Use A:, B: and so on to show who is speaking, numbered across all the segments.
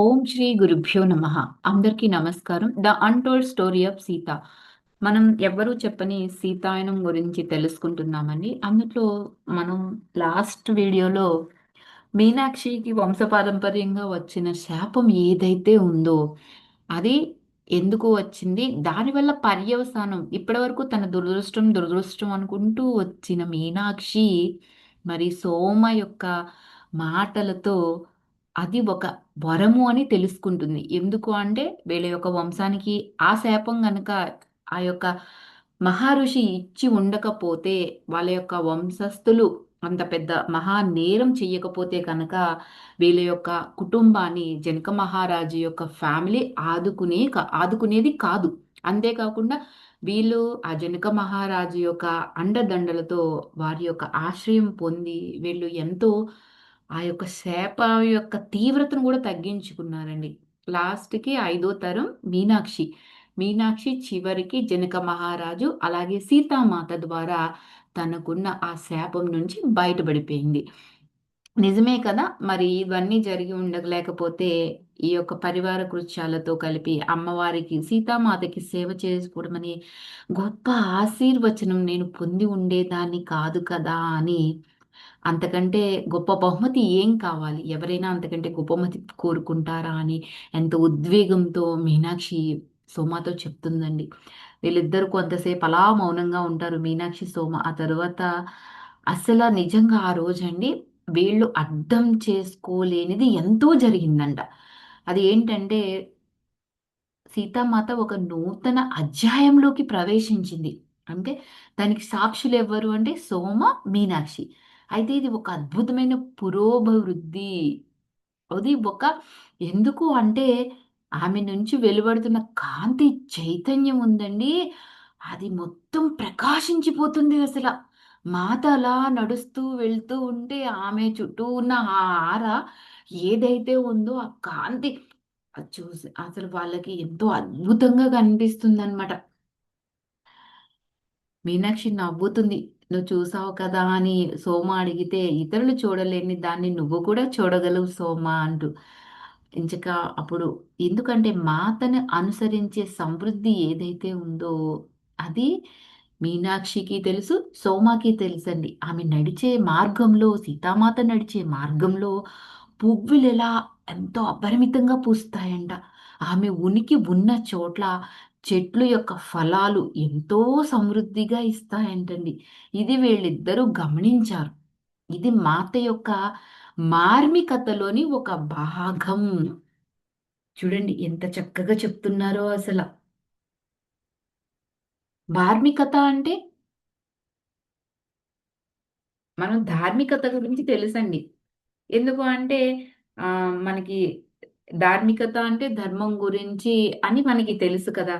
A: ఓం శ్రీ గురుభ్యో నమ. అందరికీ నమస్కారం. The untold story of Sita. మనం ఎవ్వరూ చెప్పని సీతాయనం గురించి తెలుసుకుంటున్నామండి. అందులో మనం లాస్ట్ వీడియోలో మీనాక్షికి వంశపారంపర్యంగా వచ్చిన శాపం ఏదైతే ఉందో అది ఎందుకు వచ్చింది? దానివల్ల పర్యవసానం ఇప్పటివరకు తన దురదృష్టం దురదృష్టం అనుకుంటూ వచ్చిన మీనాక్షి మరి సోమ యొక్క మాటలతో అది ఒక వరము అని తెలుసుకుంటుంది. ఎందుకు అంటే వీళ్ళ యొక్క వంశానికి ఆ శాపం గనక ఆ యొక్క మహర్షి ఇచ్చి ఉండకపోతే వాళ్ళ యొక్క వంశస్థులు అంత పెద్ద మహా నేరం చెయ్యకపోతే కనుక వీళ్ళ యొక్క కుటుంబాన్ని జనక మహారాజు యొక్క ఫ్యామిలీ ఆదుకునే ఆదుకునేది కాదు. అంతేకాకుండా వీళ్ళు ఆ జనక మహారాజు యొక్క అండదండలతో వారి యొక్క ఆశ్రయం పొంది వీళ్ళు ఎంతో ఆ యొక్క శాప యొక్క తీవ్రతను కూడా తగ్గించుకున్నారండి. లాస్ట్కి ఐదో తరం మీనాక్షి. మీనాక్షి చివరికి జనక మహారాజు అలాగే సీతామాత ద్వారా తనకున్న ఆ శాపం నుంచి బయటపడిపోయింది. నిజమే కదా? మరి ఇవన్నీ జరిగి ఉండలేకపోతే ఈ యొక్క పరివార కృత్యాలతో కలిపి అమ్మవారికి సీతామాతకి సేవ చేసుకోవడం అనే గొప్ప ఆశీర్వచనం నేను పొంది ఉండేదాన్ని కాదు కదా అని అంతకంటే గొప్ప బహుమతి ఏం కావాలి? ఎవరైనా అంతకంటే గొప్ప బహుమతి కోరుకుంటారా అని ఎంత ఉద్వేగంతో మీనాక్షి సోమాతో చెప్తుందండి. వీళ్ళిద్దరు కొంతసేపు అలా మౌనంగా ఉంటారు. మీనాక్షి సోమ ఆ తర్వాత అసలు నిజంగా ఆ రోజండి వీళ్ళు అర్థం చేసుకోలేనిది ఎంతో జరిగిందంట. అది ఏంటంటే సీతామాత ఒక నూతన అధ్యాయంలోకి ప్రవేశించింది. అంటే దానికి సాక్షులు ఎవరు అంటే సోమ మీనాక్షి. అయితే ఇది ఒక అద్భుతమైన పురోభివృద్ధి. అది ఒక ఎందుకు అంటే ఆమె నుంచి వెలువడుతున్న కాంతి చైతన్యం ఉందండి. అది మొత్తం ప్రకాశించిపోతుంది అసలు. మాత అలా నడుస్తూ వెళ్తూ ఉంటే ఆమె చుట్టూ ఉన్న ఆ ఆర ఏదైతే ఉందో ఆ కాంతి చూసి అసలు వాళ్ళకి ఎంతో అద్భుతంగా కనిపిస్తుంది అనమాట మీనాక్షి నవ్వుతుంది. నువ్వు చూసావు కదా అని సోమ అడిగితే ఇతరులు చూడలేని దాన్ని నువ్వు కూడా చూడగలవు సోమ అంటూ. ఇంచక అప్పుడు ఎందుకంటే మాతను అనుసరించే సమృద్ధి ఏదైతే ఉందో అది మీనాక్షికి తెలుసు సోమాకి తెలుసండి. ఆమె నడిచే మార్గంలో సీతామాత నడిచే మార్గంలో పువ్వులు ఎలా ఎంతో అపరిమితంగా పూస్తాయంట. ఆమె ఉనికి ఉన్న చోట్ల చెట్లు యొక్క ఫలాలు ఎంతో సమృద్ధిగా ఇస్తాయంటండి. ఇది వీళ్ళిద్దరూ గమనించారు. ఇది మాత యొక్క మార్మికతలోని ఒక భాగం. చూడండి ఎంత చక్కగా చెప్తున్నారో అసలు. ధార్మికత అంటే? మనం ధార్మికత గురించి తెలుసండి. ఎందుకు అంటే మనకి ధార్మికత అంటే ధర్మం గురించి అని మనకి తెలుసు కదా.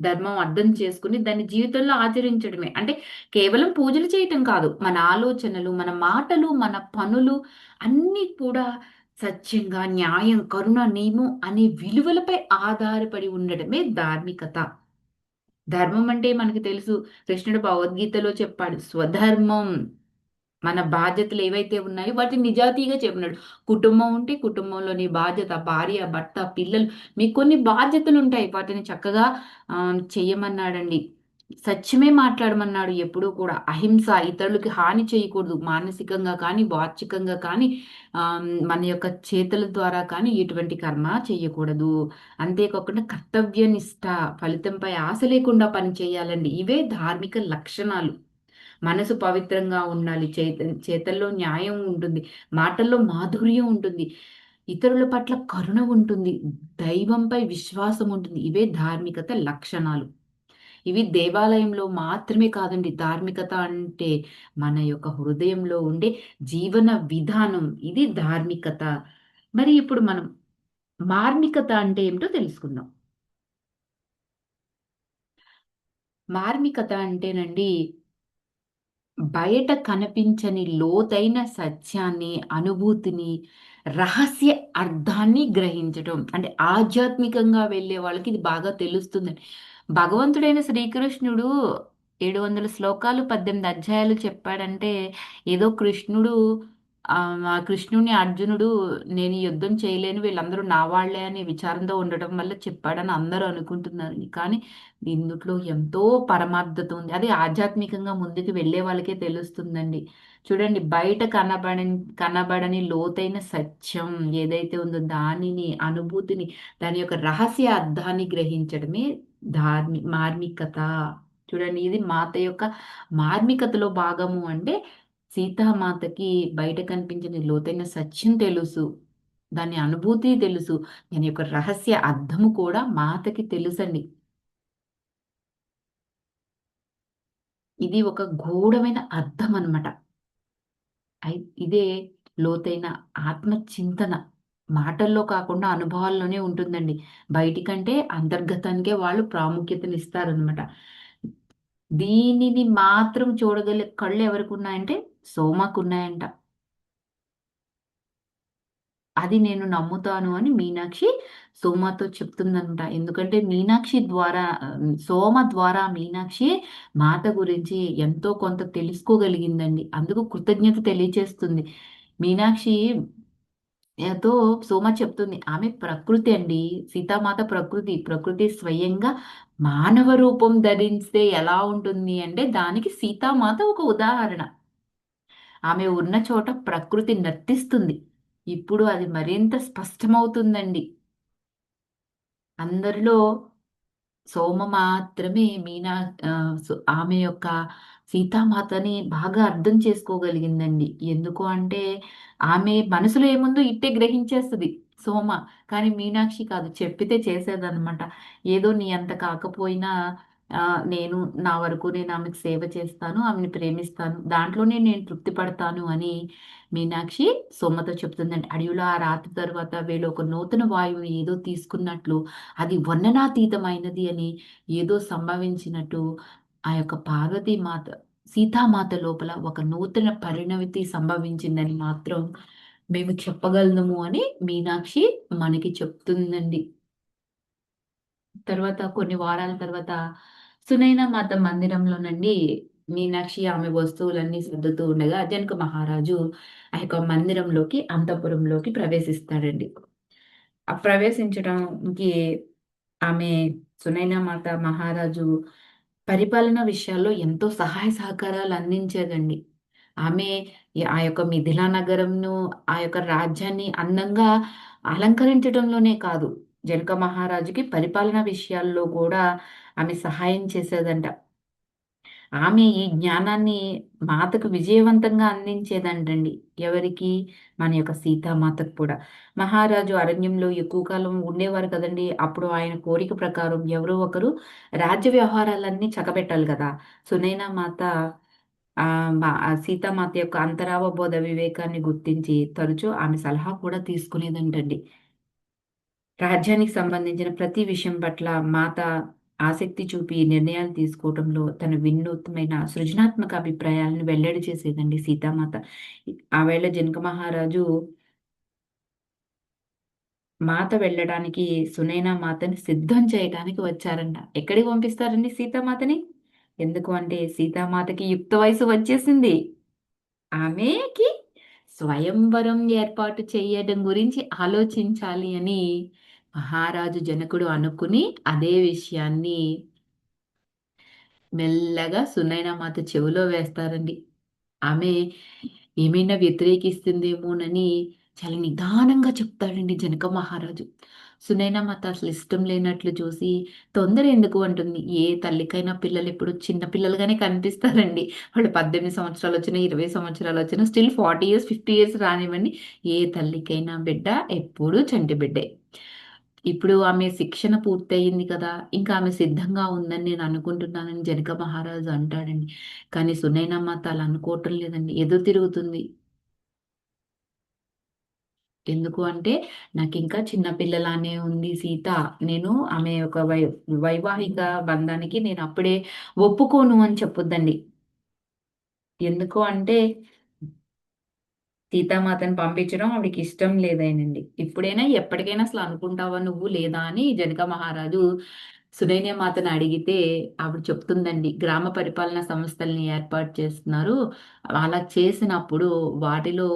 A: ధర్మం అర్థం చేసుకుని దాన్ని జీవితంలో ఆచరించడమే. అంటే కేవలం పూజలు చేయటం కాదు. మన ఆలోచనలు మన మాటలు మన పనులు అన్నీ కూడా సత్యంగా న్యాయం కరుణ నియమం అనే విలువలపై ఆధారపడి ఉండడమే ధార్మికత. ధర్మం అంటే మనకి తెలుసు. కృష్ణుడు భగవద్గీతలో చెప్పాడు స్వధర్మం మన బాధ్యతలు ఏవైతే ఉన్నాయో వాటిని నిజాతీగా చెప్పినాడు. కుటుంబం ఉంటే కుటుంబంలోని బాధ్యత భార్య భర్త పిల్లలు మీకు కొన్ని బాధ్యతలు ఉంటాయి. వాటిని చక్కగా చెయ్యమన్నాడండి సత్యమే మాట్లాడమన్నాడు ఎప్పుడూ కూడా. అహింస ఇతరులకి హాని చేయకూడదు. మానసికంగా కానీ వాచికంగా కానీ మన యొక్క చేతుల ద్వారా కానీ ఎటువంటి కర్మ చేయకూడదు. అంతేకాకుండా కర్తవ్యనిష్ట ఫలితంపై ఆశ లేకుండా పని చేయాలండి. ఇవే ధార్మిక లక్షణాలు. మనసు పవిత్రంగా ఉండాలి. చేత చేతల్లో న్యాయం ఉంటుంది. మాటల్లో మాధుర్యం ఉంటుంది. ఇతరుల పట్ల కరుణ ఉంటుంది. దైవంపై విశ్వాసం ఉంటుంది. ఇవే ధార్మికత లక్షణాలు. ఇవి దేవాలయంలో మాత్రమే కాదండి. ధార్మికత అంటే మన యొక్క హృదయంలో ఉండే జీవన విధానం. ఇది ధార్మికత. మరి ఇప్పుడు మనం మార్మికత అంటే ఏమిటో తెలుసుకుందాం. మార్మికత అంటేనండి బయట కనిపించని లోతైన సత్యాన్ని అనుభూతిని రహస్య అర్థాన్ని గ్రహించడం అంటే ఆధ్యాత్మికంగా వెళ్ళే వాళ్ళకి ఇది బాగా తెలుస్తుంది. భగవంతుడైన శ్రీకృష్ణుడు ఏడు వందల శ్లోకాలు పద్దెనిమిది అధ్యాయాలు చెప్పాడంటే ఏదో కృష్ణుడు ఆ కృష్ణుని అర్జునుడు నేను యుద్ధం చేయలేను వీళ్ళందరూ నా వాళ్ళే అనే విచారంతో ఉండటం వల్ల చెప్పాడని అందరూ అనుకుంటున్నారు. కానీ ఇందుట్లో ఎంతో పరమార్థత ఉంది. అది ఆధ్యాత్మికంగా ముందుకు వెళ్ళే వాళ్ళకే తెలుస్తుందండి. చూడండి బయట కనబడని కనబడని లోతైన సత్యం ఏదైతే ఉందో దానిని అనుభూతిని దాని యొక్క రహస్య అర్థాన్ని గ్రహించడమే ధార్మి మార్మికత. చూడండి ఇది మాత యొక్క మార్మికతలో భాగము అంటే సీతామాతకి బయట కనిపించిన లోతైన సత్యం తెలుసు దాని అనుభూతి తెలుసు దాని యొక్క రహస్య అర్థము కూడా మాతకి తెలుసండి. ఇది ఒక గూఢమైన అర్థం అనమాట ఇదే లోతైన ఆత్మ చింతన మాటల్లో కాకుండా అనుభవాల్లోనే ఉంటుందండి. బయటికంటే అంతర్గతానికే వాళ్ళు ప్రాముఖ్యతనిస్తారనమాట దీనిని మాత్రం చూడగల కళ్ళు ఎవరికి ఉన్నాయంటే సోమకు ఉన్నాయంట అది నేను నమ్ముతాను అని మీనాక్షి సోమతో చెప్తుందంట. ఎందుకంటే మీనాక్షి ద్వారా సోమ ద్వారా మీనాక్షి మాత గురించి ఎంతో కొంత తెలుసుకోగలిగిందండి. అందుకు కృతజ్ఞత తెలియచేస్తుంది. మీనాక్షి తో సోమ చెప్తుంది ఆమె ప్రకృతి అండి. సీతామాత ప్రకృతి ప్రకృతి స్వయంగా మానవ రూపం ధరిస్తే ఎలా ఉంటుంది అంటే దానికి సీతామాత ఒక ఉదాహరణ. ఆమె ఉన్న చోట ప్రకృతి నర్తిస్తుంది. ఇప్పుడు అది మరింత స్పష్టమవుతుందండి. అందరిలో సోమ మాత్రమే మీనా ఆమె యొక్క సీతామాతని బాగా అర్థం చేసుకోగలిగిందండి. ఎందుకు అంటే ఆమె మనసులో ఏముందో ఇట్టే గ్రహించేస్తుంది. సోమ. కానీ మీనాక్షి కాదు చెప్పితే చేసేదనమాట ఏదో నీ అంత కాకపోయినా నేను నా వరకు నేను ఆమెకు సేవ చేస్తాను ఆమెను ప్రేమిస్తాను. దాంట్లోనే నేను తృప్తి పడతాను అని మీనాక్షి సోమతో చెప్తుందండి. అడవిలో ఆ రాత్రి తర్వాత వీళ్ళు ఒక నూతన వాయువు ఏదో తీసుకున్నట్లు అది వర్ణనాతీతమైనది అని ఏదో సంభవించినట్టు ఆ యొక్క పార్వతీ మాత సీతామాత లోపల ఒక నూతన పరిణమితి సంభవించిందని మాత్రం మేము చెప్పగలము అని మీనాక్షి మనకి చెప్తుందండి. తర్వాత కొన్ని వారాల తర్వాత సునైన మాత మందిరంలోనండి మీనాక్షి ఆమె వస్తువులన్నీ సర్దుతూ ఉండగా జనక మహారాజు ఆ యొక్క మందిరంలోకి అంతపురంలోకి ప్రవేశిస్తాడండి. ఆ ప్రవేశించడానికి ఆమె సునైన మాత మహారాజు పరిపాలన విషయాల్లో ఎంతో సహాయ సహకారాలు అందించేదండి ఆమె ఆ యొక్క మిథిలా నగరంను ఆ యొక్క రాజ్యాన్ని అందంగా అలంకరించడంలోనే కాదు జనక మహారాజుకి పరిపాలన విషయాల్లో కూడా ఆమె సహాయం చేసేదంట. ఆమె ఈ జ్ఞానాన్ని మాతకు విజయవంతంగా అందించేదంటండి. ఎవరికి? మన యొక్క సీతామాతకు కూడా. మహారాజు అరణ్యంలో ఎక్కువ కాలం ఉండేవారు కదండి. అప్పుడు ఆయన కోరిక ప్రకారం ఎవరో ఒకరు రాజ్య వ్యవహారాలన్నీ చక్కబెట్టాలి కదా. సునైనా మాత సీతామాత యొక్క అంతరావబోధ వివేకాన్ని గుర్తించి తరచూ ఆమె సలహా కూడా తీసుకునేదంటండి. రాజ్యానికి సంబంధించిన ప్రతి విషయం పట్ల మాత ఆసక్తి చూపి నిర్ణయాలు తీసుకోవడంలో తన వినూత్నమైన సృజనాత్మక అభిప్రాయాలను వెల్లడి చేసేదండి సీతామాత. ఆ వేళ జనక మహారాజు మాత వెళ్ళడానికి సునైనా మాతని సిద్ధం చేయడానికి వచ్చారంట. ఎక్కడికి పంపిస్తారండి సీతామాతని? ఎందుకు అంటే సీతామాతకి యుక్త వయసు వచ్చేసింది. ఆమెకి స్వయంవరం ఏర్పాటు చేయడం గురించి ఆలోచించాలి అని మహారాజు జనకుడు అనుకుని అదే విషయాన్ని మెల్లగా సునైన మాత చెవిలో వేస్తారండి. ఆమె ఏమైనా వ్యతిరేకిస్తుందేమోనని చాలా నిదానంగా చెప్తాడండి జనక మహారాజు. సునైనా మాత అసలు ఇష్టం లేనట్లు చూసి తొందర ఎందుకు అంటుంది. ఏ తల్లికైనా పిల్లలు ఇప్పుడు చిన్న పిల్లలుగానే కనిపిస్తారండి. వాళ్ళు పద్దెనిమిది సంవత్సరాలు వచ్చినా ఇరవై సంవత్సరాలు వచ్చినా still forty years fifty years రానివ్వండి. ఏ తల్లికైనా బిడ్డ ఎప్పుడూ చంటి బిడ్డే. ఇప్పుడు ఆమె శిక్షణ పూర్తయింది కదా. ఇంకా ఆమె సిద్ధంగా ఉందని నేను అనుకుంటున్నానని జనక మహారాజు అంటాడండి. కానీ సునైనమ్మ అలా అనుకోవటం లేదండి. ఎదురు తిరుగుతుంది. ఎందుకు అంటే నాకు ఇంకా చిన్న పిల్లలానే ఉంది సీత. నేను ఆమె ఒక వై వైవాహిక బంధానికి నేను అప్పుడే ఒప్పుకోను అని చెప్పొద్దండి. ఎందుకు అంటే సీతామాతను పంపించడం ఆవిడకి ఇష్టం లేదైనండి. ఇప్పుడైనా ఎప్పటికైనా అసలు అనుకుంటావా నువ్వు లేదా అని జనక మహారాజు సునైన్య మాతను అడిగితే ఆవిడ చెప్తుందండి. గ్రామ పరిపాలన సంస్థల్ని ఏర్పాటు చేస్తున్నారు. అలా చేసినప్పుడు వాటిలో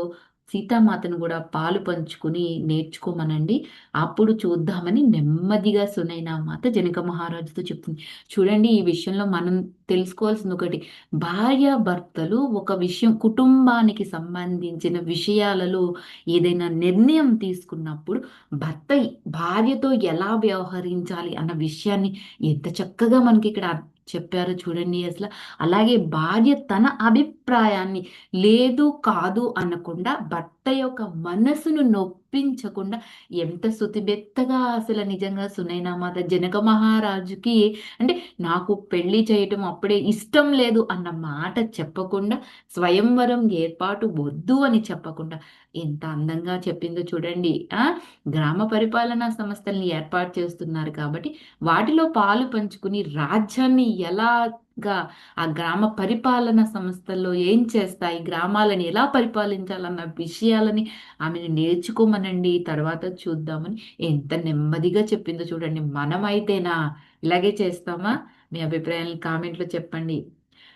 A: సీతామాతను కూడా పాలు పంచుకుని నేర్చుకోమనండి. అప్పుడు చూద్దామని నెమ్మదిగా సునైనా మాత జనక మహారాజుతో చెప్తుంది. చూడండి ఈ విషయంలో మనం తెలుసుకోవాల్సింది ఒకటి. భార్య భర్తలు ఒక విషయం కుటుంబానికి సంబంధించిన విషయాలలో ఏదైనా నిర్ణయం తీసుకున్నప్పుడు భర్త భార్యతో ఎలా వ్యవహరించాలి అన్న విషయాన్ని ఎంత చక్కగా మనకి ఇక్కడ చెప్పారు చూడండి అసలు. అలాగే భార్య తన అభిప్రాయాన్ని లేదు కాదు అనకుండా భర్త యొక్క మనసును నొప్పి నొప్పించకుండా ఎంత శుతిబెత్తగా అసలు నిజంగా సునైనామాత జనక మహారాజుకి అంటే నాకు పెళ్ళి చేయటం అప్పుడే ఇష్టం లేదు అన్న మాట చెప్పకుండా స్వయంవరం ఏర్పాటు వద్దు అని చెప్పకుండా ఎంత అందంగా చెప్పిందో చూడండి. ఆ? గ్రామ పరిపాలనా సంస్థల్ని ఏర్పాటు చేస్తున్నారు కాబట్టి వాటిలో పాలు పంచుకుని రాజ్యాన్ని ఎలా గా ఆ గ్రామ పరిపాలన సంస్థల్లో ఏం చేస్తాయి? గ్రామాలను ఎలా పరిపాలించాలన్న విషయాలని ఆమెను నేర్చుకోమనండి. తర్వాత చూద్దామని ఎంత నెమ్మదిగా చెప్పిందో చూడండి. మనమైతేనా? ఇలాగే చేస్తామా? మీ అభిప్రాయాలను కామెంట్లో చెప్పండి.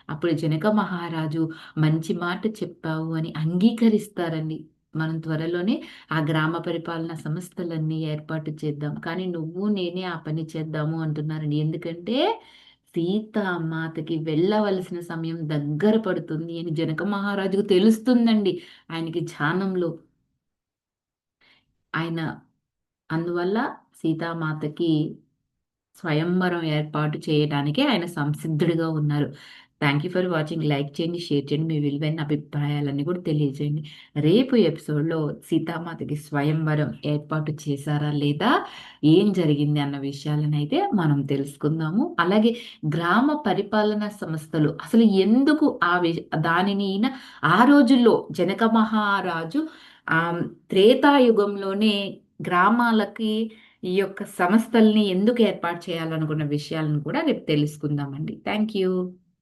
A: అప్పుడు జనక మహారాజు మంచి మాట చెప్పావు అని అంగీకరిస్తారండి. మనం త్వరలోనే ఆ గ్రామ పరిపాలన సంస్థలన్నీ ఏర్పాటు చేద్దాం. కానీ నువ్వు నేనే ఆ పని చేద్దాము అంటున్నారండి. ఎందుకంటే సీతామాతకి వెళ్ళవలసిన సమయం దగ్గర పడుతుంది అని జనక మహారాజుకు తెలుస్తుందండి ఆయనకి ధ్యానంలో. ఆయన అందువల్ల సీతామాతకి స్వయంవరం ఏర్పాటు చేయడానికి ఆయన సంసిద్ధుడిగా ఉన్నారు. Thank you for watching like చేయండి షేర్ చేయండి. మీ విలువైన అభిప్రాయాలన్నీ కూడా తెలియజేయండి. రేపు ఎపిసోడ్లో సీతామాతకి స్వయంవరం ఏర్పాటు చేశారా లేదా ఏం జరిగింది అన్న విషయాలను అయితే మనం తెలుసుకుందాము. అలాగే గ్రామ పరిపాలన సంస్థలు అసలు ఎందుకు ఆ దానిని ఆ రోజుల్లో జనక మహారాజు ఆ త్రేతాయుగంలోనే గ్రామాలకి ఈ యొక్క సంస్థల్ని ఎందుకు ఏర్పాటు చేయాలనుకున్న విషయాలను కూడా రేపు తెలుసుకుందామండి. Thank you